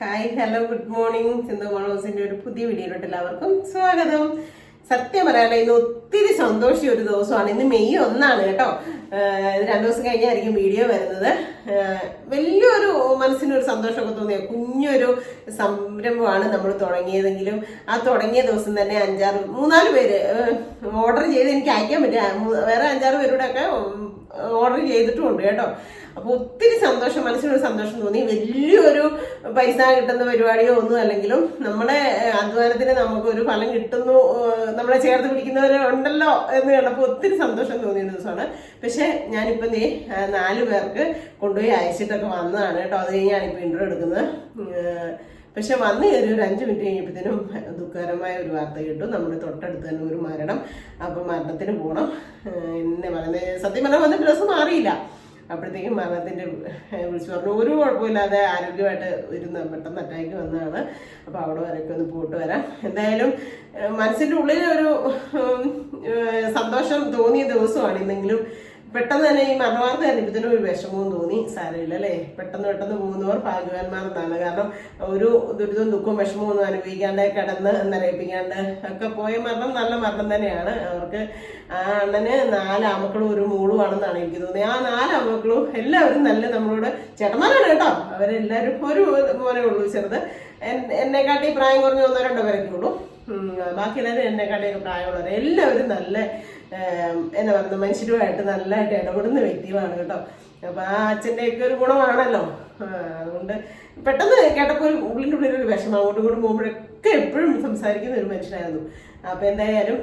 Hi hello good morning Sindhu മണോസിന്റെ ഒരു പുതിയ വീഡിയോയിലോട്ട് എല്ലാവർക്കും സ്വാഗതം. സത്യം പറയാലോ ഇന്ന് ഒത്തിരി സന്തോഷി ഒരു ദിവസമാണ്. ഇന്ന് മെയ് ഒന്നാണ് കേട്ടോ. രണ്ടു ദിവസം കഴിഞ്ഞായിരിക്കും വീഡിയോ വരുന്നത്. വലിയൊരു മനസ്സിനൊരു സന്തോഷമൊക്കെ തോന്നിയ കുഞ്ഞൊരു സംരംഭമാണ് നമ്മൾ തുടങ്ങിയതെങ്കിലും ആ തുടങ്ങിയ ദിവസം തന്നെ അഞ്ചാറ് മൂന്നാൽ പേര് ഓർഡർ ചെയ്ത് എനിക്ക് അയക്കാൻ പറ്റില്ല. വേറെ അഞ്ചാറ് പേരുടെ ഒക്കെ ഓർഡർ ചെയ്തിട്ടുമുണ്ട് കേട്ടോ. അപ്പോൾ ഒത്തിരി സന്തോഷം മനസ്സിനൊരു സന്തോഷം തോന്നി. വലിയൊരു പൈസ കിട്ടുന്ന പരിപാടിയോ ഒന്നും അല്ലെങ്കിലും നമ്മുടെ അധ്വാനത്തിന് നമുക്കൊരു ഫലം കിട്ടുന്നു നമ്മളെ ചേർത്ത് പിടിക്കുന്നവരുണ്ടല്ലോ എന്ന് കണ്ടപ്പോൾ ഒത്തിരി സന്തോഷം തോന്നിയ ദിവസമാണ്. പക്ഷെ ഞാനിപ്പോൾ നീ നാല് പേർക്ക് കൊണ്ടുപോയി അയച്ചിട്ടൊക്കെ വന്നതാണ് കേട്ടോ. അത് കഴിഞ്ഞാണ് ഇന്റർവ്യൂ എടുക്കുന്നത്. പക്ഷെ വന്നു കയറി ഒരു അഞ്ച് മിനിറ്റ് കഴിഞ്ഞപ്പോഴത്തേനും ദുഃഖകരമായ ഒരു വാർത്ത കിട്ടും. നമ്മുടെ തൊട്ടടുത്ത് തന്നെ ഒരു മരണം. അപ്പം മരണത്തിന് പോകണം എന്നെ പറയുന്നത് സത്യം പറഞ്ഞാൽ വന്ന ഡ്രസ്സ് മാറിയില്ല അപ്പോഴത്തേക്കും മരണത്തിന്റെ ഏഹ്, വിളിച്ചു പറഞ്ഞു. ഒരു കുഴപ്പമില്ലാതെ ആരോഗ്യമായിട്ട് ഇരുന്ന് പെട്ടെന്ന് അറ്റാക്ക് വന്നതാണ്. അപ്പോൾ അവിടെ വരെയൊക്കെ ഒന്ന് പോയിട്ട് വരാം. എന്തായാലും മനസ്സിന്റെ ഉള്ളിൽ ഒരു സന്തോഷം തോന്നിയ ദിവസമാണ് ഇന്നെങ്കിലും. പെട്ടെന്ന് തന്നെ ഈ മരണവാർത്ത അറിഞ്ഞപ്പോഴത്തേനും ഒരു വിഷമവും തോന്നി സാരമില്ല അല്ലേ? പെട്ടെന്ന് പെട്ടെന്ന് പോകുന്നവർ ഭാഗ്യവാന്മാർ എന്നാണ് കാരണം ഒരു ദുരിതവും ദുഃഖവും വിഷമവും ഒന്നും അനുഭവിക്കാണ്ട് കിടന്ന് നരയിപ്പിക്കാണ്ട് ഒക്കെ പോയ മരണം നല്ല മരണം തന്നെയാണ്. അവർക്ക് ആ അണ്ണന് നാല് ആമക്കളും ഒരു മൂളുമാണെന്നാണ് എനിക്ക് തോന്നിയത്. ആ നാല് ആമക്കളും എല്ലാവരും നല്ല നമ്മളോട് ചേട്ടന്മാരാണ് കേട്ടോ. അവരെല്ലാവരും ഒരു പോലെ ഉള്ളൂ ചെറുത്. എന്നെക്കാട്ടി പ്രായം കുറഞ്ഞ ഒന്നോ രണ്ടോ പേരൊക്കെ ഉള്ളൂ. ബാക്കി എല്ലാവരും എന്നെക്കാട്ടിയൊക്കെ പ്രായമുള്ളവർ എല്ലാവരും നല്ല എന്നാ പറയുക മനുഷ്യരുമായിട്ട് നല്ലതായിട്ട് ഇടപെടുന്ന വ്യക്തികളാണ് കേട്ടോ. അപ്പൊ ആ അച്ഛന്റെയൊക്കെ ഒരു ഗുണമാണല്ലോ. അതുകൊണ്ട് പെട്ടെന്ന് കേട്ടപ്പോൾ ഉള്ളിന്റെ ഉള്ളിൽ ഒരു വിഷമം അങ്ങോട്ടും ഇങ്ങോട്ടും പോകുമ്പോഴൊക്കെ എപ്പോഴും സംസാരിക്കുന്ന ഒരു മനുഷ്യനായിരുന്നു. അപ്പൊ എന്തായാലും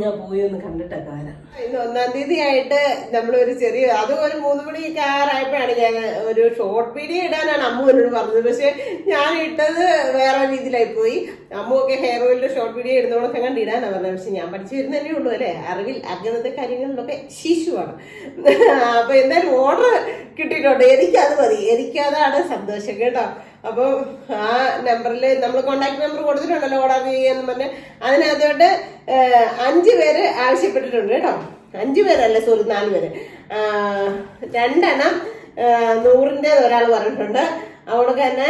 ഞാൻ പോയി ഒന്ന് കണ്ടിട്ടൊക്കെ വരാം ഇന്ന് ഒന്നാം തീയതി ആയിട്ട് നമ്മളൊരു ചെറിയ അതും ഒരു മൂന്ന് മണിയൊക്കെ ആറായപ്പോഴാണ് ഞാൻ ഒരു ഷോർട്ട് വീഡിയോ ഇടാനാണ് അമ്മു എന്നോട് പറഞ്ഞത്. പക്ഷെ ഞാൻ ഇട്ടത് വേറെ രീതിയിലായി പോയി. അമ്മു ഒക്കെ ഹെയർ ഓയിലിന്റെ ഷോർട്ട് വീഡിയോ ഇടുന്നവളൊക്കെ കണ്ട് ഇടാനാണ് പറഞ്ഞത്. പക്ഷെ ഞാൻ പഠിച്ചു വരുന്നതന്നെ ഉള്ളൂ അല്ലേ? അറിവിൽ അങ്ങനത്തെ കാര്യങ്ങളിലൊക്കെ ശിശുവാണ്. അപ്പൊ എന്തായാലും ഓർഡർ കിട്ടിയിട്ടുണ്ട്. എനിക്കത് മതി. എനിക്കതാണ് സന്തോഷം കേട്ടോ. അപ്പോൾ ആ നമ്പറിൽ നമ്മൾ കോണ്ടാക്ട് നമ്പർ കൊടുത്തിട്ടുണ്ടല്ലോ ഓർഡർ ചെയ്യാന്ന് പറഞ്ഞ് അതിനകത്തോട്ട് അഞ്ച് പേര് ആവശ്യപ്പെട്ടിട്ടുണ്ട് കേട്ടോ. അഞ്ച് പേരല്ല സോറി നാല് പേര്. രണ്ടെണ്ണം നൂറിന്റെ ഒരാൾ പറഞ്ഞിട്ടുണ്ട്. അവിടെ തന്നെ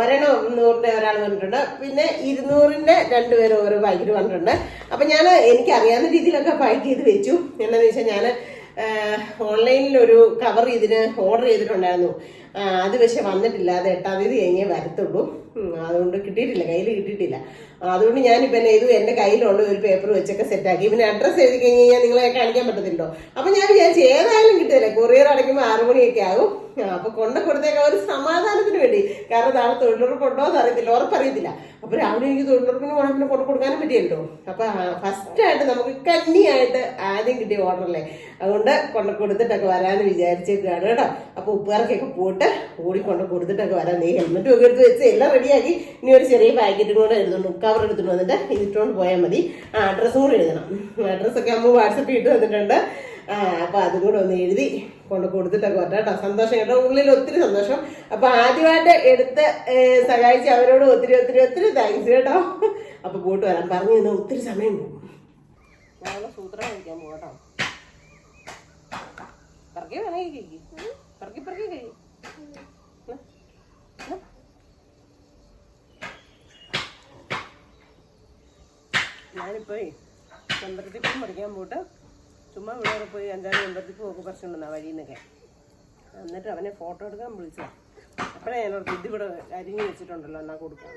ഒരെണ്ണം നൂറിന്റെ ഒരാൾ പറഞ്ഞിട്ടുണ്ട്. പിന്നെ ഇരുന്നൂറിന്റെ രണ്ടുപേരും ഓരോ പാക്കറ്റ് പറഞ്ഞിട്ടുണ്ട്. അപ്പം ഞാൻ എനിക്കറിയാവുന്ന രീതിയിലൊക്കെ പാക്ക് ചെയ്ത് വെച്ചു. എന്താണെന്ന് വെച്ചാൽ ഞാൻ ഓൺലൈനിൽ ഒരു കവർ ഇതിന് ഓർഡർ ചെയ്തിട്ടുണ്ടായിരുന്നു. അത് പക്ഷെ വന്നിട്ടില്ല. അത് എട്ടാം തീയതി കഴിഞ്ഞേ വരത്തുള്ളൂ. അതുകൊണ്ട് കിട്ടിയിട്ടില്ല. കയ്യിൽ കിട്ടിയിട്ടില്ല. അതുകൊണ്ട് ഞാനിപ്പോൾ എന്നെ ഇത് എന്റെ കയ്യിലുള്ള ഒരു പേപ്പർ വെച്ചൊക്കെ സെറ്റാക്കി പിന്നെ അഡ്രസ്സ് എഴുതി കഴിഞ്ഞ് കഴിഞ്ഞാൽ നിങ്ങളെ കാണിക്കാൻ പറ്റത്തില്ലോ. അപ്പം ഞാൻ വിചാരിച്ചു ഏതായാലും കിട്ടില്ല കൊറിയർ അടയ്ക്കുമ്പോൾ ആറു മണിയൊക്കെ ആകും ആ, അപ്പൊ കൊണ്ട് കൊടുത്തേക്കാം ഒരു സമാധാനത്തിന് വേണ്ടി. കാരണം നാളെ തൊഴിലുറപ്പ് ഉണ്ടോ എന്ന് അറിയത്തില്ല. ഉറപ്പറിയത്തില്ല. അപ്പൊ രാവിലെ എനിക്ക് തൊഴിലുറപ്പിന് ഓണത്തിന് കൊണ്ട് കൊടുക്കാനും പറ്റിയല്ലോ. അപ്പൊ ഫസ്റ്റ് ആയിട്ട് നമുക്ക് കന്നിയായിട്ട് ആദ്യം കിട്ടിയ ഓർഡറല്ലേ അതുകൊണ്ട് കൊണ്ട കൊടുത്തിട്ടൊക്കെ വരാന്ന് വിചാരിച്ചേക്കാണ് കേട്ടോ. അപ്പൊ ഉപ്പുകാർക്കൊക്കെ പോയിട്ട് ഓടി കൊണ്ട് കൊടുത്തിട്ടൊക്കെ വരാൻ നീ ഹെൽമെറ്റും ഒക്കെ എടുത്ത് വെച്ച് എല്ലാം റെഡിയാക്കി ഇനി ഒരു ചെറിയ പാക്കറ്റും കൂടെ എഴുതുന്നു കവർ എടുത്തിട്ട് വന്നിട്ട് ഇതിട്ടുകൊണ്ട് പോയാൽ മതി. ആ അഡ്രസ്സും കൂടെ എഴുതണം. അഡ്രസ്സൊക്കെ അമ്മ വാട്സപ്പിൽ ഇട്ട് തന്നിട്ടുണ്ട്. ആ അപ്പൊ അതും കൂടെ ഒന്ന് എഴുതി കൊണ്ട് കൊടുത്തിട്ടൊക്കെ വരട്ടെ കേട്ടോ. സന്തോഷം കേട്ടോ. ഉള്ളിൽ ഒത്തിരി സന്തോഷം. അപ്പോൾ ആദ്യമായിട്ട് എടുത്ത് സഹായിച്ച് അവരോട് ഒത്തിരി ഒത്തിരി ഒത്തിരി താങ്ക്സ് കേട്ടോ. അപ്പോൾ പോയിട്ട് വരാം. പറഞ്ഞു നിന്ന് ഒത്തിരി സമയം പോകും. സൂത്രം കഴിക്കാൻ പോകട്ടോ പറക്കി വേണമെങ്കിൽ കഴിക്കും. പറക്കി പറക്കി കഴിക്കും. ഞാനിപ്പോയി ചെമ്പരത്തിപ്പൂ പഠിക്കാൻ പോയിട്ട് ചുമ്മാ ഇവിടെ പോയി അഞ്ചാറ് ചെമ്പരത്തിപ്പൂ ഒക്കെ പറിച്ചുകൊണ്ടുവന്നാ വഴിയിൽ നിന്നൊക്കെ എന്നിട്ട് അവനെ ഫോട്ടോ എടുക്കാൻ വിളിച്ചു അപ്പോഴേ ഞാനോട് ഓർത്ത് ഇവിടെ അരിഞ്ഞു വെച്ചിട്ടുണ്ടല്ലോ എന്നാ കൊടുക്കാം?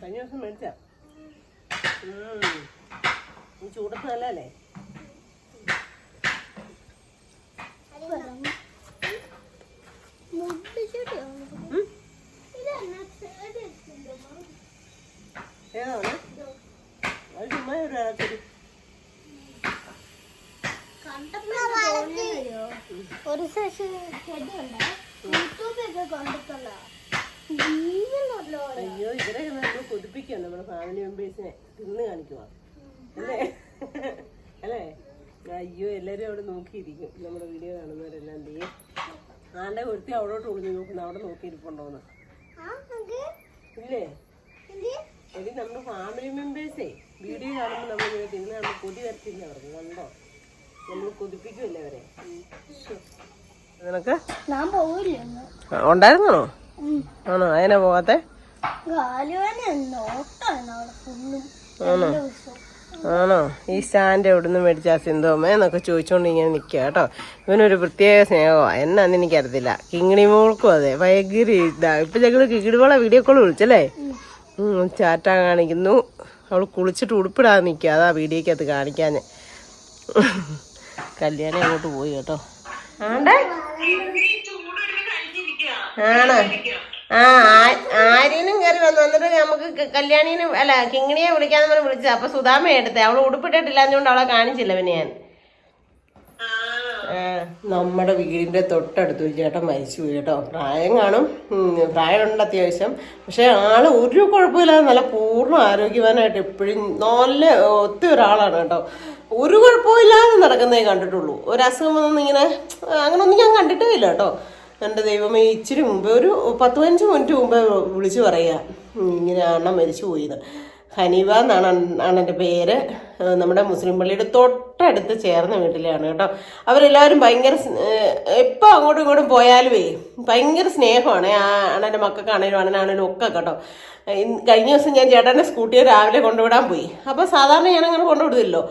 കഴിഞ്ഞ ദിവസം മേടിച്ച ഈ ചൂടത്ത് നല്ലതല്ലേ ഉം? ഏതാണ് അത് ചുമ്മാ ഒരു സെഷൻ കണ്ടിട്ടുള്ള അയ്യോ ഇവരെ നമ്മൾ കൊതിപ്പിക്കുക നമ്മുടെ ഫാമിലി മെമ്പേഴ്സിനെ തിന്ന് കാണിക്കുക അല്ലേ? അല്ലേ? അയ്യോ എല്ലാരും അവിടെ നോക്കിയിരിക്കും. നമ്മുടെ വീഡിയോ കാണുന്നവരെല്ലാം എന്ത് ചെയ്യും ആണ്ടെ ഒരുത്തി അവിടോട്ട് ഒളിഞ്ഞു നോക്കുന്നു അവിടെ നോക്കിയിരിപ്പുണ്ടോന്ന്. ഇല്ലേ? എടി നമ്മുടെ ഫാമിലി മെമ്പേഴ്സേ വീഡിയോ കാണുമ്പോൾ നമ്മൾ ഇങ്ങനെ തിന്ന് നമ്മൾ കൊതി വരത്തില്ല അവർക്ക് കണ്ടോ? നമ്മൾ കൊതിപ്പിക്കുമല്ലേ അവരെ. നിനക്ക്? ഞാൻ പോവില്ല. ഉണ്ടായിരുന്നോ? ആണോ? അതിനാ ഫുള്ളും. ആണോ? ആണോ? ഈ സ്റ്റാൻഡ് എവിടുന്ന് മേടിച്ചാ സിന്ധോമേ എന്നൊക്കെ ചോദിച്ചോണ്ട് ഇങ്ങനെ നിൽക്കുക കേട്ടോ. ഇവനൊരു പ്രത്യേക സ്നേഹമാണ് എന്നാന്ന് എനിക്കറിയത്തില്ല. കിങ്ങിണി മോൾക്കും അതെ. ഭയങ്കര ഇതാ. ഇപ്പൊ ഞങ്ങൾ കിങ്ങിണി മോളെ വീഡിയോ കോൾ വിളിച്ചല്ലേ? ചാറ്റ കാണിക്കുന്നു. അവൾ കുളിച്ചിട്ട് ഉടുപ്പിടാതെ നിൽക്കുക അതാ വീഡിയോക്കകത്ത് കാണിക്കാൻ കല്യാണം അങ്ങോട്ട് പോയി കേട്ടോ. ആണോ? ആ ആര്യനും കയറി വന്നു. എന്നിട്ട് നമുക്ക് കല്യാണിനും അല്ല കിങ്ങിണിയെ വിളിക്കാന്ന് പറഞ്ഞ് വിളിച്ചത്. അപ്പൊ സുധാമ എടുത്തേ. അവൾ ഉടുപ്പിട്ടിട്ടില്ലാഞ്ഞോണ്ട് അവളെ കാണിച്ചില്ല പിന്നെ ഞാൻ. നമ്മുടെ വീടിന്റെ തൊട്ടടുത്ത് ഒരു ചേട്ടൻ മരിച്ചു പോയി കേട്ടോ. പ്രായം കാണും. പ്രായമുണ്ട് അത്യാവശ്യം. പക്ഷെ ആൾ ഒരു കുഴപ്പമില്ലാതെ നല്ല പൂർണ ആരോഗ്യവാനായിട്ട് എപ്പോഴും നല്ല ഒത്തിരി ഒരാളാണ് കേട്ടോ. ഒരു കുഴപ്പമില്ലാതെ നടക്കുന്നേ കണ്ടിട്ടുള്ളൂ. ഒരു അസുഖം വന്നൊന്നും ഇങ്ങനെ അങ്ങനൊന്നും ഞാൻ കണ്ടിട്ടേ ഇല്ല കേട്ടോ. എന്റെ ദൈവമേ ഇച്ചിരി മുമ്പേ ഒരു പത്ത് പതിനഞ്ച് മിനിറ്റ് മുമ്പേ വിളിച്ചു പറയുക ഇങ്ങനെ അണ്ണൻ മരിച്ചു പോയിന്ന്. ഹനീവ എന്നാണ് ആണ് പേര്. നമ്മുടെ മുസ്ലിം പള്ളിയുടെ തൊട്ടടുത്ത് ചേർന്ന വീട്ടിലാണ് കേട്ടോ. അവരെല്ലാവരും ഭയങ്കര എപ്പോൾ അങ്ങോട്ടും ഇങ്ങോട്ടും പോയാലുമേ ഭയങ്കര സ്നേഹമാണ്. ആ അണ്ണന്റെ മക്കൾക്കാണേലും അണ്ണനാണേലും ഒക്കെ കേട്ടോ. കഴിഞ്ഞ ദിവസം ഞാൻ ചേട്ടനെ സ്കൂട്ടിയെ രാവിലെ കൊണ്ടുവിടാൻ പോയി. അപ്പോൾ സാധാരണ ഞാൻ അങ്ങനെ കൊണ്ടുവിടുമല്ലോ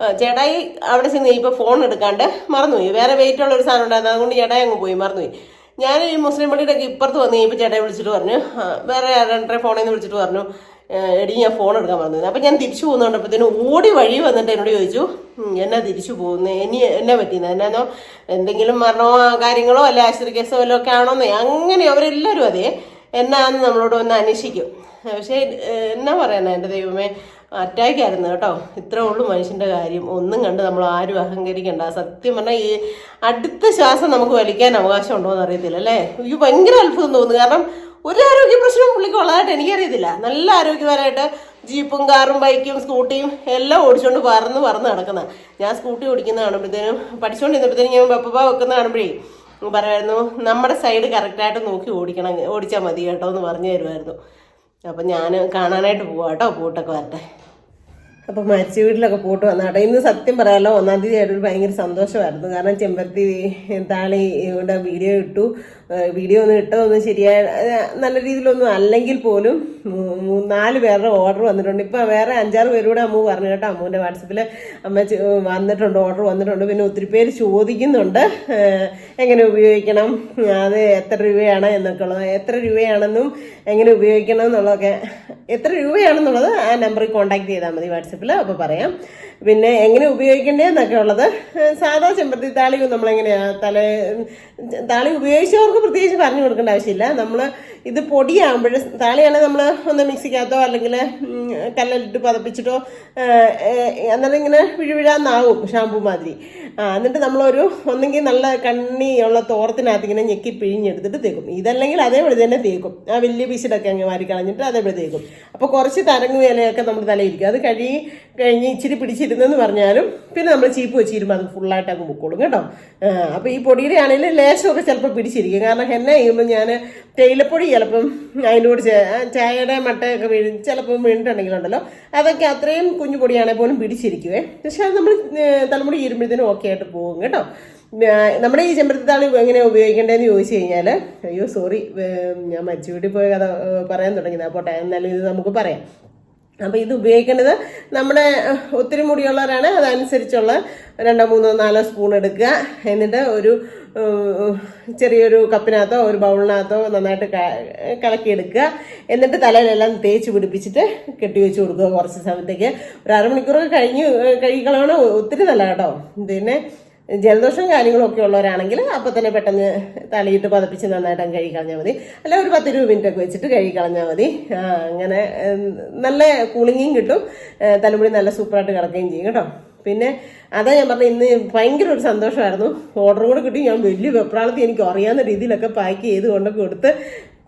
ആ, ചേട്ടായി അവിടെ ചെന്ന് ഇപ്പോൾ ഫോൺ എടുക്കാണ്ട് മറന്നുപോയി. വേറെ വെയിറ്റ് ഉള്ള ഒരു സാധനം ഉണ്ടായിരുന്നു. അതുകൊണ്ട് ചേട്ടായി അങ്ങ് പോയി മറന്നുപോയി. ഞാൻ ഈ മുസ്ലിം പള്ളിയുടെ ഒക്കെ ഇപ്പുറത്ത് വന്ന് കഴിഞ്ഞപ്പോൾ ചേട്ടായി വിളിച്ചിട്ട് പറഞ്ഞു. വേറെ രണ്ടര ഫോണിൽ നിന്ന് വിളിച്ചിട്ട് പറഞ്ഞു. "ഏ, എടി ഞാൻ ഫോൺ എടുക്കാൻ പറഞ്ഞത് അപ്പം ഞാൻ തിരിച്ചു പോകുന്നുണ്ടപ്പോഴത്തേനും ഓടി വഴി വന്നിട്ട് എന്നോട് ചോദിച്ചു എന്നെ തിരിച്ചു പോകുന്നത് ഇനി എന്നെ പറ്റിയെന്ന്? എന്നാന്നോ എന്തെങ്കിലും മരണമോ കാര്യങ്ങളോ അല്ല ആശുപത്രി കേസോ വല്ലതും ഒക്കെ ആണോന്നേ? അങ്ങനെ അവരെല്ലാവരും അതെ എന്നാന്ന് നമ്മളോട് ഒന്ന് അന്വേഷിക്കും. പക്ഷേ എന്നാ പറയാനാ എന്റെ ദൈവമേ അറ്റാക്ക് ആയിരുന്നു കേട്ടോ. ഇത്രേ ഉള്ളൂ മനുഷ്യന്റെ കാര്യം. ഒന്നും കണ്ട് നമ്മൾ ആരും അഹങ്കരിക്കേണ്ട. സത്യം പറഞ്ഞാൽ ഈ അടുത്ത ശ്വാസം നമുക്ക് വലിക്കാൻ അവകാശം ഉണ്ടോ എന്ന് അറിയത്തില്ല അല്ലേ? എനിക്ക് ഭയങ്കര അത്ഭുതം തോന്നുന്നു. കാരണം ഒരു ആരോഗ്യ പ്രശ്നവും പുള്ളിക്ക് ഉള്ളതായിട്ട് എനിക്കറിയത്തില്ല. നല്ല ആരോഗ്യപരമായിട്ട് ജീപ്പും കാറും ബൈക്കും സ്കൂട്ടിയും എല്ലാം ഓടിച്ചുകൊണ്ട് പറന്ന് പറന്ന് നടക്കുന്ന. ഞാൻ സ്കൂട്ടി ഓടിക്കുന്ന കാണുമ്പോഴത്തേനും പഠിച്ചുകൊണ്ടിരുന്നപ്പോഴത്തേനും ഞാൻ പപ്പ വെക്കുന്ന കാണുമ്പോഴേ പറയുമായിരുന്നു നമ്മുടെ സൈഡ് കറക്റ്റായിട്ട് നോക്കി ഓടിക്കണം ഓടിച്ചാൽ മതി കേട്ടോ എന്ന് പറഞ്ഞു തരുമായിരുന്നു അപ്പം ഞാൻ കാണാനായിട്ട് പോവാം കേട്ടോ പൂട്ടൊക്കെ വരട്ടെ. അപ്പം മരിച്ച വീട്ടിലൊക്കെ പോയിട്ട് വന്നാട്ടെ ഇന്ന് സത്യം പറയാലോ ഒന്നാം തീയതി ആയിട്ട് ഭയങ്കര സന്തോഷമായിരുന്നു. കാരണം ചെമ്പരത്തി താളി ഇവിടെ വീഡിയോ ഇട്ടു. വീഡിയോ ഒന്നും ഇട്ടതൊന്നും ശരിയായ നല്ല രീതിയിലൊന്നും അല്ലെങ്കിൽ പോലും നാല് പേരുടെ ഓർഡർ വന്നിട്ടുണ്ട്. ഇപ്പൊ വേറെ അഞ്ചാറ് പേരൂടെ അമ്മു പറഞ്ഞു കേട്ടോ. അമ്മുവിന്റെ വാട്സപ്പിൽ അമ്മ വന്നിട്ടുണ്ട് ഓർഡർ വന്നിട്ടുണ്ട്. പിന്നെ ഒത്തിരി പേര് ചോദിക്കുന്നുണ്ട് എങ്ങനെ ഉപയോഗിക്കണം അത് എത്ര രൂപയാണ് എന്നൊക്കെ ഉള്ളത് എത്ര രൂപയാണെന്നും എങ്ങനെ ഉപയോഗിക്കണം എന്നുള്ളതൊക്കെ എത്ര രൂപയാണെന്നുള്ളത് ആ നമ്പറിൽ കോൺടാക്ട് ചെയ്താൽ മതി വാട്സപ്പിൽ അപ്പോൾ പറയാം. പിന്നെ എങ്ങനെ ഉപയോഗിക്കേണ്ടതെന്നൊക്കെ ഉള്ളത്. സാധാ ചെമ്പരത്തി താളി നമ്മളെങ്ങനെയാണ് തല താളി ഉപയോഗിച്ചവർക്ക് പ്രത്യേകിച്ച് പറഞ്ഞു കൊടുക്കേണ്ട ആവശ്യമില്ല. നമ്മൾ ഇത് പൊടിയാകുമ്പോൾ താളിയാണെങ്കിൽ നമ്മൾ ഒന്ന് മിക്സിക്കകത്തോ അല്ലെങ്കിൽ കല്ലിലിട്ട് പതപ്പിച്ചിട്ടോ എന്നാലും ഇങ്ങനെ വിഴുവിഴാന്നാവും ഷാമ്പു മാതിരി. ആ എന്നിട്ട് നമ്മളൊരു ഒന്നെങ്കിൽ നല്ല കണ്ണിയുള്ള തോർത്തിനകത്ത് ഇങ്ങനെ ഞെക്കി പിഴിഞ്ഞെടുത്തിട്ട് തേക്കും. ഇതല്ലെങ്കിൽ അതേപോലെ തന്നെ തേക്കും. ആ വലിയ പീസിലൊക്കെ അങ്ങ് മാറി കളഞ്ഞിട്ട് അതേപോലെ തേക്കും. അപ്പോൾ കുറച്ച് തരങ്ങ് വേലയൊക്കെ നമ്മുടെ തലയിരിക്കും അത് കഴുകി കഴിഞ്ഞ് ഇച്ചിരി പിടിച്ചിരുന്നെന്ന് പറഞ്ഞാലും പിന്നെ നമ്മൾ ചീപ്പ് വെച്ചിരുമ്പോൾ അത് ഫുള്ളായിട്ട് അങ്ങ് മുക്കോളും കേട്ടോ. അപ്പോൾ ഈ പൊടിയുടെ ആണെങ്കിലും ലേശമൊക്കെ ചിലപ്പോൾ പിടിച്ചിരിക്കും. കാരണം എന്നെ ചെയ്യുമ്പോൾ ഞാൻ തേയിലപ്പൊടി ചിലപ്പം അതിനോട് ചായയുടെ മട്ടയൊക്കെ വീഴ്. ചിലപ്പം വീണിട്ടുണ്ടെങ്കിലുണ്ടല്ലോ. അതൊക്കെ അത്രയും കുഞ്ഞു പൊടിയാണെങ്കിൽ പോലും പിടിച്ചിരിക്കുവേ. പക്ഷെ അത് നമ്മൾ തലമുടി ഈരുമ്പോഴത്തേനും ഓക്കെ ആയിട്ട് പോകും കേട്ടോ. നമ്മുടെ ഈ ചെമ്പരത്തിത്താളി എങ്ങനെ ഉപയോഗിക്കേണ്ടതെന്ന് ചോദിച്ചു കഴിഞ്ഞാൽ അയ്യോ സോറി ഞാൻ മരിച്ചു വീട്ടിൽ പോയ കഥ പറയാൻ തുടങ്ങിയത്. പോട്ടെ എന്നാലും ഇത് നമുക്ക് പറയാം. അപ്പോൾ ഇത് ഉപയോഗിക്കേണ്ടത് നമ്മുടെ ഒത്തിരി മുടിയുള്ളവരാണ്. അതനുസരിച്ചുള്ള രണ്ടോ മൂന്നോ നാലോ സ്പൂൺ എടുക്കുക. എന്നിട്ട് ഒരു ചെറിയൊരു കപ്പിനകത്തോ ഒരു ബൗളിനകത്തോ നന്നായിട്ട് കലക്കിയെടുക്കുക. എന്നിട്ട് തലയിലെല്ലാം തേച്ച് പിടിപ്പിച്ചിട്ട് കെട്ടി വെച്ച് കൊടുക്കുക കുറച്ച് സമയത്തേക്ക്. ഒരു അരമണിക്കൂർ കഴിഞ്ഞ് ഏഹ്, കഴുകിക്കളയണം? ഒത്തിരി നല്ല കേട്ടോ പിന്നെ ജലദോഷം കാര്യങ്ങളൊക്കെ ഉള്ളവരാണെങ്കിൽ അപ്പോൾ തന്നെ പെട്ടെന്ന് തലയിട്ട് പതപ്പിച്ച് നന്നായിട്ട് അങ്ങ് കഴുകിക്കളഞ്ഞാൽ മതി. അല്ല ഒരു പത്ത് രൂപ മിനിറ്റ് ഒക്കെ വെച്ചിട്ട് കഴുകിക്കളഞ്ഞാൽ മതി അങ്ങനെ നല്ല കൂളിങ്ങും കിട്ടും. തലമുടി നല്ല സൂപ്പറായിട്ട് കിടക്കുകയും ചെയ്യും കേട്ടോ. പിന്നെ അതാ ഞാൻ പറഞ്ഞത് ഇന്ന് ഭയങ്കര ഒരു സന്തോഷമായിരുന്നു. ഓർഡർ കൂടെ കിട്ടി. ഞാൻ വലിയ വെപ്രാളത്തിൽ എനിക്ക് അറിയാവുന്ന രീതിയിലൊക്കെ പാക്ക് ചെയ്ത് കൊണ്ട് കൊടുത്ത്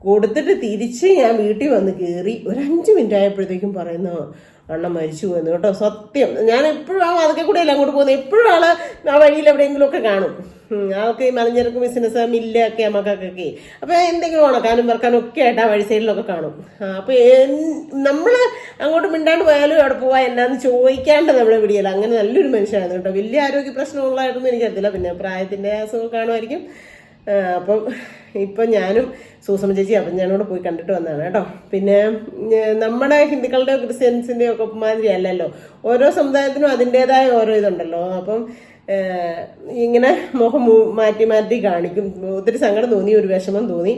കൊടുത്തിട്ട് തിരിച്ച് ഞാൻ വീട്ടിൽ വന്ന് കയറി ഒരു അഞ്ച് മിനിറ്റ് ആയപ്പോഴത്തേക്കും പറയുന്നു അണ്ണൻ മരിച്ചു പോയെന്ന് കേട്ടോ. സത്യം. ഞാൻ എപ്പോഴും ആ അതൊക്കെ കൂടെ എല്ലാം അങ്ങോട്ട് പോകുന്നത്. എപ്പോഴും ആ വഴിയിൽ എവിടെയെങ്കിലുമൊക്കെ കാണും. ആൾക്ക് ഈ മലഞ്ചരക്ക് ബിസിനസ് മില്ലൊക്കെ മക്കൾക്കൊക്കെ അപ്പോൾ എന്തെങ്കിലും ഉണക്കാനും പറക്കാനും ഒക്കെ ആയിട്ട് ആ വഴി സൈഡിലൊക്കെ കാണും. അപ്പോൾ നമ്മൾ അങ്ങോട്ട് മിണ്ടാണ്ട് പോയാലും അവിടെ പോവാ എന്നാന്ന് ചോദിക്കാണ്ട് നമ്മളെ വിടിയല്ല. അങ്ങനെ നല്ലൊരു മനുഷ്യനായിരുന്നു കേട്ടോ. വലിയ ആരോഗ്യ പ്രശ്നമുള്ളതായിട്ടൊന്നും എനിക്കറിയത്തില്ല. പിന്നെ പ്രായത്തിന്റെ അസുഖം കാണുമായിരിക്കും. അപ്പം ഇപ്പം ഞാനും സൂസമ്മ ചേച്ചി അപ്പം ഞാനോട് പോയി കണ്ടിട്ട് വന്നതാണ് കേട്ടോ. പിന്നെ നമ്മുടെ ഹിന്ദുക്കളുടെയോ ക്രിസ്ത്യൻസിന്റെയോ ഒക്കെ മാതിരി അല്ലല്ലോ. ഓരോ സമുദായത്തിനും അതിന്റെതായ ഓരോ ഇതുണ്ടല്ലോ. അപ്പം ഇങ്ങനെ മുഖം മാറ്റി മാറ്റി കാണിക്കും. ഒത്തിരി സങ്കടം തോന്നി ഒരു വിഷമം തോന്നി.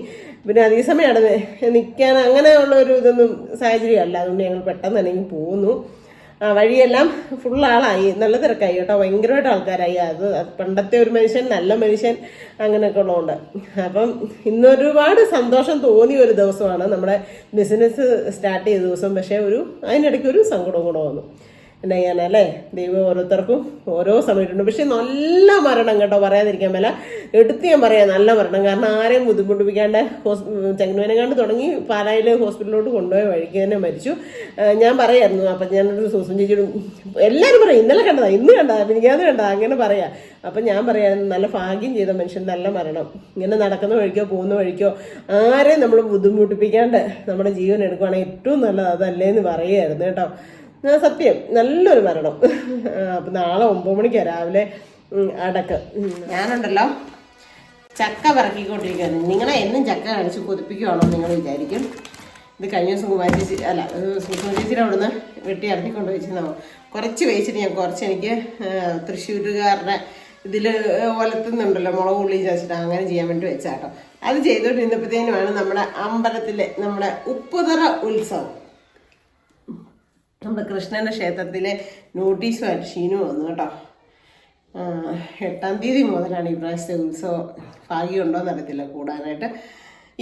പിന്നെ അതേ സമയം അവിടെ നിൽക്കാൻ അങ്ങനെയുള്ള ഒരു ഇതൊന്നും സാഹചര്യമല്ല. അതുകൊണ്ട് ഞങ്ങൾ പെട്ടെന്ന് പോന്നു ആ വഴിയെല്ലാം ഫുൾ ആളായി. നല്ല തിരക്കായി കേട്ടോ. ഭയങ്കരമായിട്ട് ആൾക്കാരായി. അത് പണ്ടത്തെ ഒരു മനുഷ്യൻ നല്ല മനുഷ്യൻ അങ്ങനെയൊക്കെ ഉള്ളതുകൊണ്ട്. അപ്പം ഇന്നൊരുപാട് സന്തോഷം തോന്നിയ ഒരു ദിവസമാണ്. നമ്മുടെ ബിസിനസ് സ്റ്റാർട്ട് ചെയ്ത ദിവസം. പക്ഷേ ഒരു അതിനിടയ്ക്ക് ഒരു സങ്കടവും കൂടെ വന്നു. എന്നാ ചെയ്യാനല്ലേ ദൈവം ഓരോരുത്തർക്കും ഓരോ സമയത്തുണ്ട്. പക്ഷെ നല്ല മരണം കേട്ടോ പറയാതിരിക്കാൻ മേല. എടുത്ത് ഞാൻ പറയാം നല്ല മരണം. കാരണം ആരെയും ബുദ്ധിമുട്ടിപ്പിക്കാണ്ട് ഹോസ് ചെങ്ങനുവനങ്ങാണ്ട് തുടങ്ങി പാലായിൽ ഹോസ്പിറ്റലിലോട്ട് കൊണ്ടുപോയ വഴിക്ക് തന്നെ മരിച്ചു. ഞാൻ പറയായിരുന്നു. അപ്പം ഞാനൊരു സൂസൻ ചേച്ചിയോടും എല്ലാവരും പറയും. ഇന്നലെ കണ്ടതാ ഇന്ന് കണ്ടതാ എനിക്കത് കണ്ടതാ അങ്ങനെ പറയാം. അപ്പം ഞാൻ പറയാം നല്ല ഭാഗ്യം ചെയ്ത മനുഷ്യൻ നല്ല മരണം. ഇങ്ങനെ നടക്കുന്ന വഴിക്കോ പോകുന്ന വഴിക്കോ ആരെയും നമ്മൾ ബുദ്ധിമുട്ടിപ്പിക്കാണ്ട് നമ്മുടെ ജീവൻ എടുക്കുവാണെങ്കിൽ ഏറ്റവും നല്ലത് അതല്ലേ എന്ന് പറയുമായിരുന്നു കേട്ടോ. സത്യം. നല്ലൊരു മരണം. അപ്പൊ നാളെ ഒമ്പത് മണിക്ക് രാവിലെ അടക്ക. ഞാനുണ്ടല്ലോ. ചക്ക പറക്കിക്കൊണ്ടിരിക്കുകയാണ്. നിങ്ങളെ എന്നും ചക്ക കഴിച്ച് കൊതിപ്പിക്കുവാണോ നിങ്ങൾ വിചാരിക്കും. ഇത് കഴിഞ്ഞ ദിവസം കുമാരി ചേച്ചി അല്ല സുഷമ ചേച്ചിയുടെ അവിടുന്ന് വെട്ടി ഇറക്കിക്കൊണ്ട് വെച്ചിരുന്നോ കുറച്ച് വേച്ചിട്ട് ഞാൻ കുറച്ച് എനിക്ക് തൃശ്ശൂരുകാരുടെ ഇതിൽ ഒലത്തുന്നുണ്ടല്ലോ മുളക് ഉള്ളി ചാച്ചിട്ട് അങ്ങനെ ചെയ്യാൻ വേണ്ടി വെച്ചാട്ടോ. അത് ചെയ്തോണ്ടിരുന്നപ്പോഴത്തേനുമാണ് നമ്മുടെ അമ്പലത്തിലെ നമ്മുടെ ഉപ്പുതറ ഉത്സവം. നമ്മുടെ കൃഷ്ണന്റെ ക്ഷേത്രത്തിലെ നോട്ടീസുമായിട്ട് ഷീനു വന്നു കേട്ടോ. എട്ടാം തീയതി മുതലാണ് ഈ പ്രാവശ്യത്തെ ഉത്സവം. ഭാഗ്യമുണ്ടോ എന്നറിയത്തില്ല കൂടാനായിട്ട്.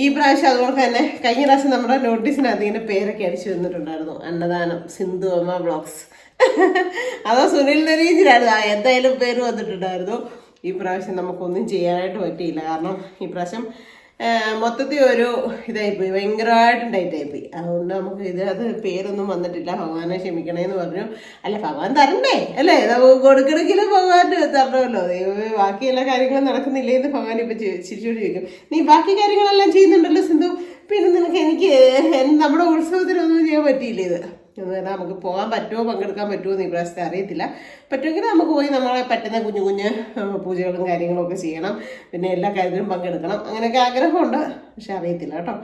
ഈ പ്രാവശ്യം അതുപോലെ തന്നെ കഴിഞ്ഞ പ്രാവശ്യം നമ്മുടെ നോട്ടീസിനകത്ത് ഇങ്ങനെ പേരൊക്കെ അടിച്ചു വന്നിട്ടുണ്ടായിരുന്നു. അന്നദാനം സിന്ധു അമ്മ ബ്ലോഗ്സ് അതോ സുനിൽ നരീജിലായിരുന്നു ആ എന്തായാലും പേര് വന്നിട്ടുണ്ടായിരുന്നു. ഈ പ്രാവശ്യം നമുക്കൊന്നും ചെയ്യാനായിട്ട് പറ്റിയില്ല. കാരണം ഈ പ്രാവശ്യം മൊത്തത്തിൽ ഒരു ഇതായിപ്പോയി ഭയങ്കരമായിട്ട് ടൈറ്റായിപ്പോയി അതുകൊണ്ട് നമുക്ക് ഇത് അത് പേരൊന്നും വന്നിട്ടില്ല. ഭഗവാനെ ക്ഷമിക്കണേന്ന് പറഞ്ഞു. അല്ല ഭഗവാൻ തരണ്ടേ അല്ലേ? കൊടുക്കണമെങ്കിലും ഭഗവാൻ തരണമല്ലോ. ദൈവമേ ബാക്കി എല്ലാ കാര്യങ്ങളും നടക്കുന്നില്ലേ എന്ന് ഭഗവാൻ ഇപ്പം ചിരിച്ചോട് ചോദിക്കും. നീ ബാക്കി കാര്യങ്ങളെല്ലാം ചെയ്യുന്നുണ്ടല്ലോ സിന്ധു. പിന്നെ നിനക്ക് എനിക്ക് നമ്മുടെ ഉത്സവത്തിനൊന്നും ചെയ്യാൻ പറ്റിയില്ല ഇത്? എന്ന് പറഞ്ഞാൽ നമുക്ക് പോകാൻ പറ്റുമോ പങ്കെടുക്കാൻ പറ്റുമോ എന്ന് ഈ പ്രാവശ്യത്തെ അറിയത്തില്ല. പറ്റുമെങ്കിൽ നമുക്ക് പോയി നമ്മളെ പറ്റുന്ന കുഞ്ഞു കുഞ്ഞ് പൂജകളും കാര്യങ്ങളും ഒക്കെ ചെയ്യണം. പിന്നെ എല്ലാ കാര്യത്തിലും പങ്കെടുക്കണം. അങ്ങനെയൊക്കെ ആഗ്രഹമുണ്ട് പക്ഷെ അറിയത്തില്ല കേട്ടോ.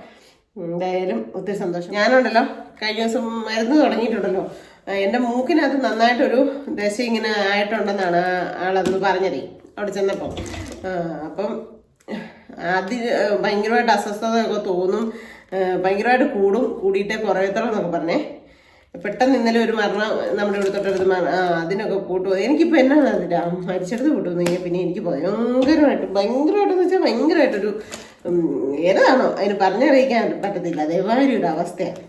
എന്തായാലും ഒത്തിരി സന്തോഷം. ഞാനുണ്ടല്ലോ കഴിഞ്ഞ ദിവസം മരുന്ന് തുടങ്ങിയിട്ടുണ്ടല്ലോ. എന്റെ മൂക്കിനകത്ത് നന്നായിട്ടൊരു ദശ ഇങ്ങനെ ആയിട്ടുണ്ടെന്നാണ് ആളന്ന് പറഞ്ഞതേ അവിടെ ചെന്നപ്പോൾ അപ്പം അത് ഭയങ്കരമായിട്ട് അസ്വസ്ഥതയൊക്കെ തോന്നും. ഭയങ്കരമായിട്ട് കൂടും കൂടിയിട്ടേ കുറയത്തുള്ളൂ എന്നൊക്കെ പറഞ്ഞേ. പെട്ടെന്ന് ഇന്നലെ ഒരു മരണം നമ്മുടെ ഇവിടെ തൊട്ടടുത്ത് മരണം ആ അതിനൊക്കെ കൂട്ടുമോ എനിക്കിപ്പോൾ എന്നാണ് അതില്ല മരിച്ചെടുത്ത് കൂട്ടുമെന്ന് കഴിഞ്ഞാൽ പിന്നെ എനിക്ക് ഭയങ്കരമായിട്ട് ഭയങ്കരമായിട്ടെന്ന് വെച്ചാൽ ഭയങ്കരമായിട്ടൊരു ഏതാണോ അതിന് പറഞ്ഞറിയിക്കാൻ പറ്റത്തില്ല. അതേമാതിരി ഒരു അവസ്ഥയാണ്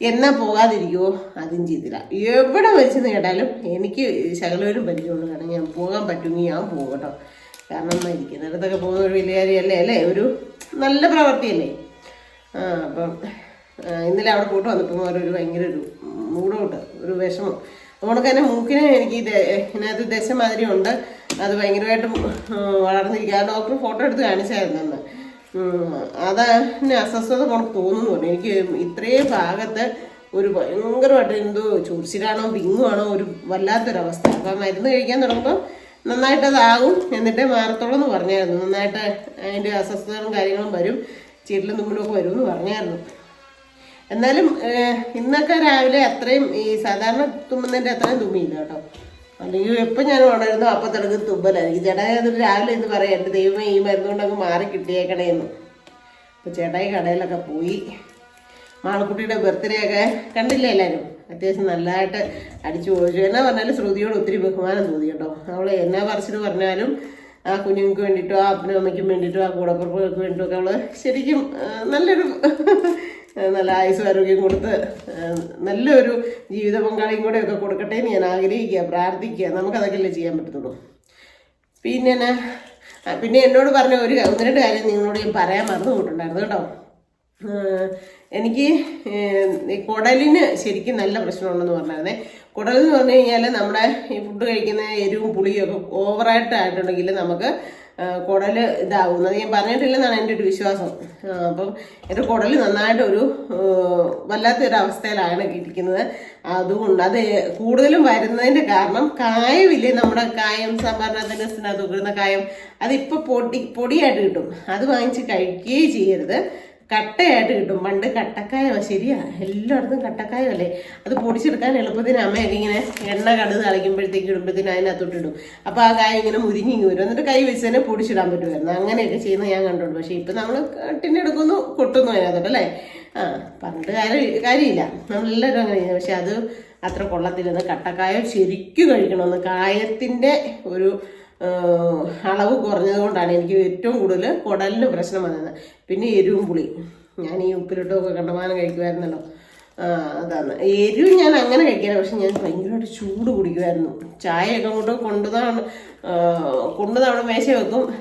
എന്നാ പോകാതിരിക്കുമോ അതും ചെയ്തില്ല. എവിടെ വെച്ചെന്ന് കേട്ടാലും എനിക്ക് ശകലവരും പരിചയമുള്ള കാരണം ഞാൻ പോകാൻ പറ്റുമെങ്കിൽ ഞാൻ പോകട്ടോ കേട്ടോ. കാരണം ഇരിക്കുന്നിടത്തൊക്കെ പോകുന്ന ഒരു വലിയ കാര്യമല്ലേ? അല്ലേ? ഒരു നല്ല പ്രവൃത്തിയല്ലേ ആ അപ്പം ഇന്നലെ അവിടെ പോയിട്ട് വന്നപ്പോൾ ഒരു ഭയങ്കര ഒരു മൂടോട്ട് ഒരു വിഷമം. അതുകൊണ്ട് തന്നെ മൂക്കിന് എനിക്ക് ഇത് ഇതിനകത്ത് ദശ മാതിരി ഉണ്ട്. അത് ഭയങ്കരമായിട്ട് വളർന്നിരിക്കുക ആ ഡോക്ടർ ഫോട്ടോ എടുത്ത് കാണിച്ചായിരുന്നു അന്ന്. അതിന് അസ്വസ്ഥത കൊണ്ട് തോന്നുന്നു എനിക്ക് ഇത്രയും ഭാഗത്ത് ഒരു ഭയങ്കരമായിട്ട് എന്തോ ചൂർച്ചിലാണോ വിങ്ങുവാണോ ഒരു വല്ലാത്തൊരവസ്ഥ. അപ്പം മരുന്ന് കഴിക്കാൻ തുടങ്ങുമ്പോൾ നന്നായിട്ട് അതാകും എന്നിട്ട് മാറത്തോളം എന്ന് പറഞ്ഞായിരുന്നു. നന്നായിട്ട് അതിന്റെ അസ്വസ്ഥതകളും കാര്യങ്ങളും വരും. ചീറ്റിലും തുമ്പിലും ഒക്കെ വരും എന്ന് പറഞ്ഞായിരുന്നു. എന്നാലും ഇന്നൊക്കെ രാവിലെ അത്രയും ഈ സാധാരണ തുമ്മുന്നതിന്റെ അത്രയും തുമ്മിയില്ല കേട്ടോ. അല്ലെങ്കിൽ എപ്പോൾ ഞാൻ ഉണരുന്നു അപ്പം തുടങ്ങി തുമ്പലായിരിക്കും ചേട്ടായി എന്നിട്ട് രാവിലെ എന്ന് പറയാം എന്റെ ദൈവമേ ഈ മരുന്നുകൊണ്ടൊക്കെ മാറി കിട്ടിയേക്കണേന്ന് അപ്പോൾ ചേട്ടായി കടയിലൊക്കെ പോയി. മാളക്കുട്ടിയുടെ ബർത്ത്ഡേ ഒക്കെ കണ്ടില്ലേ എല്ലാവരും അത്യാവശ്യം നല്ലതായിട്ട് അടിച്ചു പോയിച്ചു എന്നാ പറഞ്ഞാലും ശ്രുതിയോട് ഒത്തിരി ബഹുമാനം തോന്നി കേട്ടോ. അവൾ എന്നാ പറിച്ചിട്ട് പറഞ്ഞാലും ആ കുഞ്ഞുങ്ങൾക്ക് വേണ്ടിയിട്ടോ ആ അപ്പനും അമ്മയ്ക്കും വേണ്ടിയിട്ടോ ആ കൂടപ്പുറപ്പുകൾക്ക് വേണ്ടിയിട്ടോ ഒക്കെ അവൾ ശരിക്കും നല്ലൊരു നല്ല ആയുസ് ആരോഗ്യം കൊടുത്ത് നല്ലൊരു ജീവിത പങ്കാളിയും കൂടെ ഒക്കെ കൊടുക്കട്ടെ എന്ന് ഞാൻ ആഗ്രഹിക്കുക പ്രാർത്ഥിക്കുക. നമുക്കതൊക്കെയല്ലേ ചെയ്യാൻ പറ്റത്തുള്ളൂ. പിന്നെ പിന്നെ എന്നോട് പറഞ്ഞ ഒരു ഒന്ന് രണ്ട് കാര്യം നിങ്ങളോട് ഞാൻ പറയാൻ മറന്നു പോയിട്ടുണ്ടായിരുന്നു കേട്ടോ. എനിക്ക് കുടലിന് ശരിക്കും നല്ല പ്രശ്നമുണ്ടെന്ന് പറഞ്ഞായിരുന്നേ. കുടൽ എന്ന് പറഞ്ഞു കഴിഞ്ഞാൽ നമ്മുടെ ഈ ഫുഡ് കഴിക്കുന്ന എരിവും പുളിയും ഒക്കെ ഓവറായിട്ട് ആയിട്ടുണ്ടെങ്കിൽ നമുക്ക് ആ, ഇതാവുന്നത് ഞാൻ പറഞ്ഞിട്ടില്ലെന്നാണ് എന്റെ ഒരു വിശ്വാസം. അപ്പം എന്റെ കുടൽ നന്നായിട്ടൊരു ആ, വല്ലാത്തൊരു അവസ്ഥയിലാണ് ഇരിക്കുന്നത്. അതുകൊണ്ട് അത് കൂടുതലും വരുന്നതിന്റെ കാരണം കായമില്ലേ നമ്മുടെ കായം സാമ്പാറിനകത്ത് ഉകരുന്ന കായം അതിപ്പോൾ പൊടി പൊടിയായിട്ട് കിട്ടും. അത് വാങ്ങിച്ച് കഴിക്കുകയും ചെയ്യരുത്. കട്ടയായിട്ട് കിട്ടും. പണ്ട് കട്ടക്കായോ ശരിയാ എല്ലായിടത്തും കട്ടക്കായോ അല്ലേ? അത് പൊടിച്ചെടുക്കാൻ എളുപ്പത്തിന് അമ്മയൊക്കെ ഇങ്ങനെ എണ്ണ കടുത് കളിക്കുമ്പോഴത്തേക്ക് ഇടുമ്പോഴത്തേന് അതിനകത്തോട്ട് ഇടും. അപ്പോൾ ആ കായ ഇങ്ങനെ മുരിഞ്ഞിങ്ങി വരും. എന്നിട്ട് കൈ വെച്ച് തന്നെ പൊടിച്ചിടാൻ പറ്റുമായിരുന്നു. അങ്ങനെയൊക്കെ ചെയ്യുന്നത് ഞാൻ കണ്ടുള്ളൂ പക്ഷേ ഇപ്പം നമ്മൾ ടിന്നെടുക്കുന്നു കൊട്ടുന്നു അതിനകത്തോട്ട് അല്ലേ? ആ പണ്ട് കാര്യം കാര്യമില്ല. നമ്മളെല്ലാവരും അങ്ങനെ ചെയ്യുന്നത് പക്ഷെ അത് അത്ര കൊള്ളത്തില്ലെന്ന് കട്ടക്കായ ശരിക്കും കഴിക്കണമെന്ന് കായത്തിന്റെ ഒരു അളവ് കുറഞ്ഞത് കൊണ്ടാണ് എനിക്ക് ഏറ്റവും കൂടുതൽ കുടലിന് പ്രശ്നം വന്നത്. പിന്നെ എരിവും പുളി ഞാൻ ഈ ഉപ്പിലിട്ടൊക്കെ കണ്ടമാനം കഴിക്കുമായിരുന്നല്ലോ. അതാണ്. എരിവ് ഞാൻ അങ്ങനെ കഴിക്കില്ല പക്ഷെ ഞാൻ ഭയങ്കരമായിട്ട് ചൂട് കുടിക്കുമായിരുന്നു ചായയൊക്കെ അങ്ങോട്ട് കൊണ്ടുതാണ് കൊണ്ടുതവണ മേശ വെക്കും.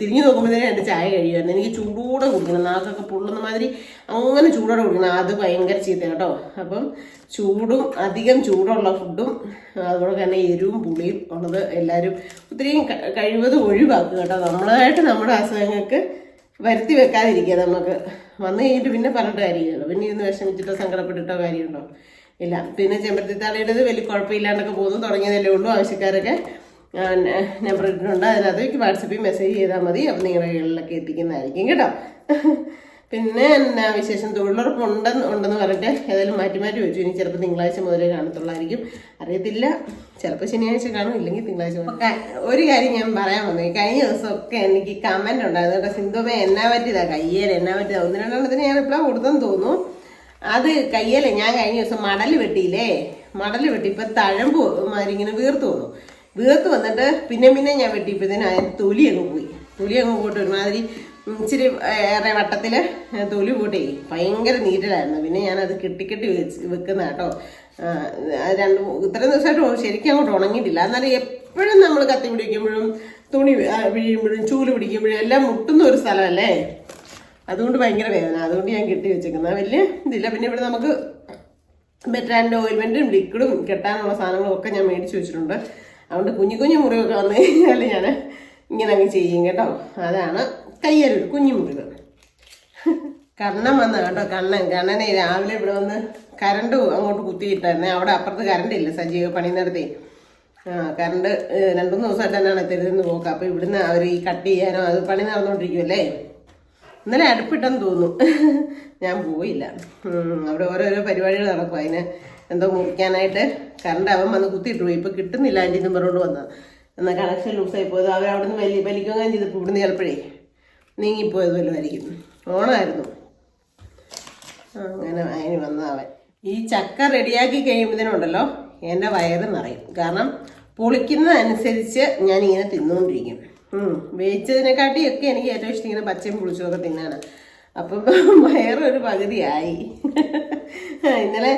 തിരിഞ്ഞു നോക്കുമ്പോഴത്തേനും എന്റെ ചായ കഴിയുമായിരുന്നു എനിക്ക് ചൂടോടെ കുടിക്കണം. നാക്കൊക്കെ പൊള്ളുന്ന മാതിരി അങ്ങനെ ചൂടോടെ കുടിക്കണം. അത് ഭയങ്കര ചീത്ത കേട്ടോ. അപ്പം ചൂടും അധികം ചൂടുള്ള ഫുഡും അതുപോലെ തന്നെ എരിവും പുളിയും ഉള്ളത് എല്ലാവരും ഒത്തിരിയും ക- കഴിവതും ഒഴിവാക്കുക കേട്ടോ. നമ്മളായിട്ട് നമ്മുടെ അസുഖങ്ങൾക്ക് വരുത്തി വെക്കാതിരിക്കുക നമുക്ക്. വന്നു കഴിഞ്ഞിട്ട് പിന്നെ പറഞ്ഞിട്ട് കാര്യമില്ലല്ലോ. പിന്നെ ഇന്ന് വിഷമിച്ചിട്ടോ സങ്കടപ്പെട്ടിട്ടോ കാര്യമുണ്ടോ? ഇല്ല. പിന്നെ ചെമ്പരത്തിത്താളിയുടേത് വലിയ കുഴപ്പമില്ലാണ്ടൊക്കെ പോകുന്നു. തുടങ്ങിയതല്ലേ ഉള്ളൂ ആവശ്യക്കാരൊക്കെ. നമ്പർ ഇട്ടിട്ടുണ്ട് അതിനകത്ത് വാട്സപ്പിൽ മെസ്സേജ് ചെയ്താൽ മതി. അപ്പം നിങ്ങളുടെ കയ്യിലൊക്കെ എത്തിക്കുന്നതായിരിക്കും കേട്ടോ. പിന്നെ എന്നാ വിശേഷം? തൊഴിലുറപ്പ് ഉണ്ടെന്ന് ഉണ്ടെന്ന് പറഞ്ഞിട്ട് ഏതായാലും മാറ്റി മാറ്റി വെച്ചു. ഇനി ചിലപ്പോൾ തിങ്കളാഴ്ച മുതലേ കാണത്തുള്ളായിരിക്കും. അറിയത്തില്ല. ചിലപ്പോൾ ശനിയാഴ്ച കാണും. ഇല്ലെങ്കിൽ തിങ്കളാഴ്ച ഒരു കാര്യം ഞാൻ പറയാൻ വന്നു. കഴിഞ്ഞ ദിവസമൊക്കെ എനിക്ക് കമന്റ് ഉണ്ടായിരുന്നു കേട്ടോ. സിന്ധുമേ എന്നാ പറ്റിയതാ? കയ്യേൽ എന്നാ പറ്റിയതാ? ഒന്ന് രണ്ടെണ്ണത്തിന് ഞാൻ റിപ്ലൈ കൊടുത്തെന്ന് തോന്നുന്നു. അത് കയ്യേലേ ഞാൻ കഴിഞ്ഞ ദിവസം മടൽ വെട്ടിയില്ലേ? മടൽ വെട്ടി. ഇപ്പം തഴമ്പ് മാതിരി ഇങ്ങനെ വീർത്ത് വന്നു. വീർത്ത് വന്നിട്ട് പിന്നെ പിന്നെ ഞാൻ വെട്ടിയപ്പോഴത്തേനും അതിന് തൊലി അങ്ങ് പോയി. തൊലി അങ്ങ് പോയിട്ട് ഒരുമാതിരി ഇച്ചിരി ഏറെ വട്ടത്തിൽ തൊലി കൂട്ടി ഭയങ്കര നീറ്റലായിരുന്നു. പിന്നെ ഞാനത് കെട്ടിക്കെട്ടി വെച്ച് വെക്കുന്ന കേട്ടോ. രണ്ട് ഇത്രയും ദിവസമായിട്ട് ശരിക്കും അങ്ങോട്ട് ഉണങ്ങിയിട്ടില്ല. എന്നാലും എപ്പോഴും നമ്മൾ കത്തി പിടിക്കുമ്പോഴും തുണി വിഴിയുമ്പോഴും ചൂൽ പിടിക്കുമ്പോഴും എല്ലാം മുട്ടുന്ന ഒരു സ്ഥലമല്ലേ? അതുകൊണ്ട് ഭയങ്കര വേദന. അതുകൊണ്ട് ഞാൻ കെട്ടി വെച്ചേക്കുന്നത്. വലിയ ഇതില്ല. പിന്നെ ഇവിടെ നമുക്ക് മെറ്റാന്റെ ഓയിൽമെന്റും ലിക്വിഡും കെട്ടാനുള്ള സാധനങ്ങളൊക്കെ ഞാൻ മേടിച്ച് വെച്ചിട്ടുണ്ട്. അതുകൊണ്ട് കുഞ്ഞു കുഞ്ഞു മുറിവൊക്കെ വന്നു കഴിഞ്ഞാൽ ഞാൻ ഇങ്ങനെ അങ്ങ് ചെയ്യും കേട്ടോ. അതാണ് കയ്യലൊരു കുഞ്ഞു മുറിവ് കണ്ണൻ വന്ന കേട്ടോ കണ്ണൻ കണ്ണനെ രാവിലെ ഇവിടെ വന്ന് കരണ്ട് അങ്ങോട്ട് കുത്തിയിട്ടായിരുന്നേ. അവിടെ അപ്പുറത്ത് കരണ്ട് ഇല്ല സജീവ പണി നടത്തി ആ കറണ്ട് രണ്ടു ദിവസമായിട്ട് തന്നെയാണ് തെരുന്ന് പോക്ക്. അപ്പോൾ ഇവിടുന്ന് അവർ ഈ കട്ട് ചെയ്യാനോ അത് പണി നടന്നുകൊണ്ടിരിക്കുമല്ലേ ഇന്നലെ അടുപ്പിട്ടെന്ന് തോന്നുന്നു. ഞാൻ പോയില്ല. അവിടെ ഓരോരോ പരിപാടികൾ നടക്കും. അതിന് എന്തോ മുറിക്കാനായിട്ട് കറണ്ട് അവൻ വന്ന് കുത്തിയിട്ട് പോയി. ഇപ്പം കിട്ടുന്നില്ല അതിന്റെ പറഞ്ഞുകൊണ്ട് വന്നത്. എന്നാൽ കണക്ഷൻ ലൂസായി പോയത്. അവർ അവിടെ നിന്ന് വലിയ വലിക്കുകയും ചെയ്തപ്പോൾ ഇവിടുന്ന് ചിലപ്പോഴേ നീങ്ങിപ്പോയത് വല്ലതായിരിക്കും ഓണമായിരുന്നു അങ്ങനെ അതിന് വന്നവൻ ഈ ചക്ക റെഡിയാക്കി കഴിയുമ്പോഴത്തേനുണ്ടല്ലോ എന്റെ വയറ് നിറയും. കാരണം പൊളിക്കുന്നതനുസരിച്ച് ഞാൻ ഇങ്ങനെ തിന്നുകൊണ്ടിരിക്കും. വേവിച്ചതിനെക്കാട്ടിയൊക്കെ എനിക്ക് ഏറ്റവും ഇഷ്ടം ഇങ്ങനെ പച്ചയും പുളിച്ചുമൊക്കെ തിന്നാണ് അപ്പം വയറൊരു പകുതിയായി. ഇന്നലെ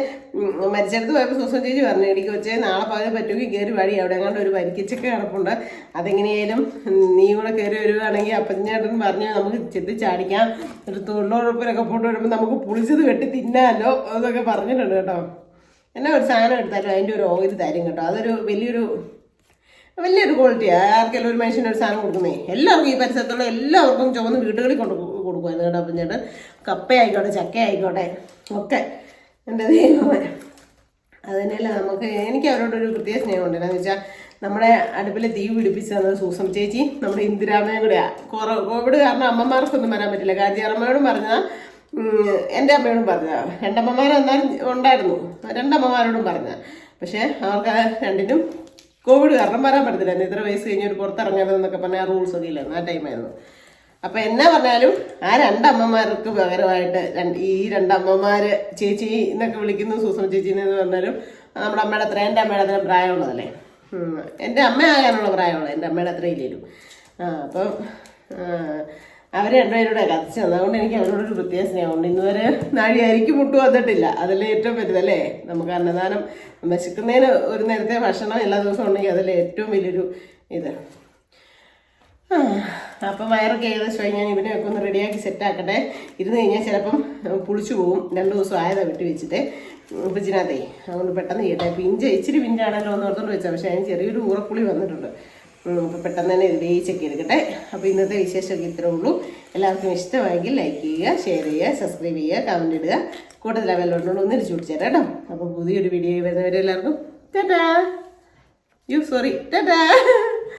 മരിച്ചെടുത്ത് പോയപ്പോൾ സുസം ചേച്ചി പറഞ്ഞു എനിക്ക് വെച്ചേ നാളെ പകുതി പറ്റുമെങ്കിൽ കയറി വഴി അവിടെ അങ്ങോട്ട് ഒരു വരിക്കച്ചൊക്കെ കിടപ്പുണ്ട്. അതെങ്ങനെയായാലും നീ കൂടെ കയറി വരുവാണെങ്കിൽ അപ്പച്ചേട്ടൻ പറഞ്ഞു നമുക്ക് ചെത്തി ചാടിക്കാം. ഒരു തൊഴിലുറപ്പിലൊക്കെ പോയിട്ട് വരുമ്പോൾ നമുക്ക് പുളിച്ചത് വെട്ടി തിന്നാലോ എന്നൊക്കെ പറഞ്ഞിട്ടുണ്ട് കേട്ടോ. എന്നാ ഒരു സാധനം എടുത്താലും അതിന്റെ ഒരു ഓയിൽ തരും കേട്ടോ. അതൊരു വലിയൊരു വലിയൊരു ക്വാളിറ്റിയാണ് ആർക്കെല്ലാം ഒരു മനുഷ്യന് ഒരു സാധനം കൊടുക്കുന്നേ. എല്ലാവർക്കും ഈ പരിസരത്തുള്ള എല്ലാവർക്കും ചുവന്ന് വീടുകളിൽ കൊണ്ട് കൊടുക്കുമായിരുന്നു കേട്ടോ അപ്പം ചേട്ടൻ കപ്പ ആയിക്കോട്ടെ ചക്ക ആയിക്കോട്ടെ ഒക്കെ. എന്റെ ദൈവമേ. അതിനെല്ലാം നമുക്ക് എനിക്ക് അവരോടൊരു പ്രത്യേക സ്നേഹമുണ്ട് എന്താണെന്ന് വെച്ചാൽ നമ്മുടെ അടുപ്പിൽ തീ പിടിപ്പിച്ച് തന്നത് സൂസം ചേച്ചി നമ്മുടെ ഇന്ദിരാമ്മയും കൂടെയാണ് കുറ കോവിഡ് കാരണം അമ്മമാർക്കൊന്നും വരാൻ പറ്റില്ല. കാഞ്ചിയമ്മയോടും പറഞ്ഞാൽ എന്റെ അമ്മയോടും പറഞ്ഞ രണ്ടമ്മമാർ എന്നാലും ഉണ്ടായിരുന്നു. രണ്ടമ്മമാരോടും പറഞ്ഞ പക്ഷേ അവർക്ക് രണ്ടിനും കോവിഡ് കാരണം വരാൻ പറ്റത്തില്ല ഇത്ര വയസ്സ് കഴിഞ്ഞ് ഒരു പുറത്തിറങ്ങരുതെന്നൊക്കെ പറഞ്ഞാൽ റൂൾസ് ഒക്കെ ഇല്ലായിരുന്നു. ആ ടൈമായിരുന്നു അപ്പൊ എന്നെ പറഞ്ഞാലും ആ രണ്ടമ്മമാർക്ക് പകരമായിട്ട് ഈ രണ്ടമ്മമാര് ചേച്ചി എന്നൊക്കെ വിളിക്കുന്നു സൂസന ചേച്ചി എന്ന് പറഞ്ഞാലും നമ്മുടെ അമ്മയുടെ അത്ര എന്റെ അമ്മയുടെ അത്ര പ്രായമുള്ളതല്ലേ. എന്റെ അമ്മ ആകാനുള്ള പ്രായമുള്ളത് എന്റെ അമ്മയുടെ അത്ര ഇല്ലേലും. ആ അപ്പം അവർ രണ്ടുപേരുടെ തന്നു അതുകൊണ്ട് എനിക്ക് അവരോടൊരു പ്രത്യേക സ്നേഹമുണ്ട് ഇന്നുവരെ നാഴി അരിക്ക് മുട്ടു വന്നിട്ടില്ല. അതല്ലേ ഏറ്റവും വലുതല്ലേ നമുക്ക് അന്നദാനം വിശക്കുന്നതിന് ഒരു നേരത്തെ ഭക്ഷണം എല്ലാ ദിവസവും ഉണ്ടെങ്കിൽ അതല്ലേ ഏറ്റവും വലിയൊരു ഇത്. ആ, അപ്പം വയറൊക്കെ ഏകദേശം ഞാൻ ഇവനെയൊക്കെ ഒന്ന് റെഡിയാക്കി സെറ്റാക്കട്ടെ. ഇരുന്ന് കഴിഞ്ഞാൽ ചിലപ്പം പുളിച്ചു പോകും രണ്ട് ദിവസം ആയതാണ് വിട്ട് വെച്ചിട്ട്. ഫ്രിഡ്ജിനകത്തേ അതുകൊണ്ട് പെട്ടെന്ന് ചെയ്യട്ടെ. പിഞ്ച് ഇച്ചിരി പിഞ്ചാണല്ലോ എന്ന് ഓർത്തോണ്ട് വെച്ചാൽ പക്ഷേ അതിന് ചെറിയൊരു ഊറപ്പുളി വന്നിട്ടുണ്ട്. അപ്പോൾ പെട്ടെന്ന് തന്നെ ഇത് വേവിച്ചൊക്കെ എടുക്കട്ടെ. അപ്പോൾ ഇന്നത്തെ വിശേഷമൊക്കെ ഇത്രേ ഉള്ളൂ. എല്ലാവർക്കും ഇഷ്ടമായെങ്കിൽ ലൈക്ക് ചെയ്യുക ഷെയർ ചെയ്യുക സബ്സ്ക്രൈബ് ചെയ്യുക കമന്റ് ഇടുക. കൂടുതൽ അവലോടനോട് ഒന്ന് ഇടിച്ചു പിടിച്ചേരാം കേട്ടോ. അപ്പോൾ പുതിയൊരു video വരുന്നവരെല്ലാവർക്കും. Tata you sorry tata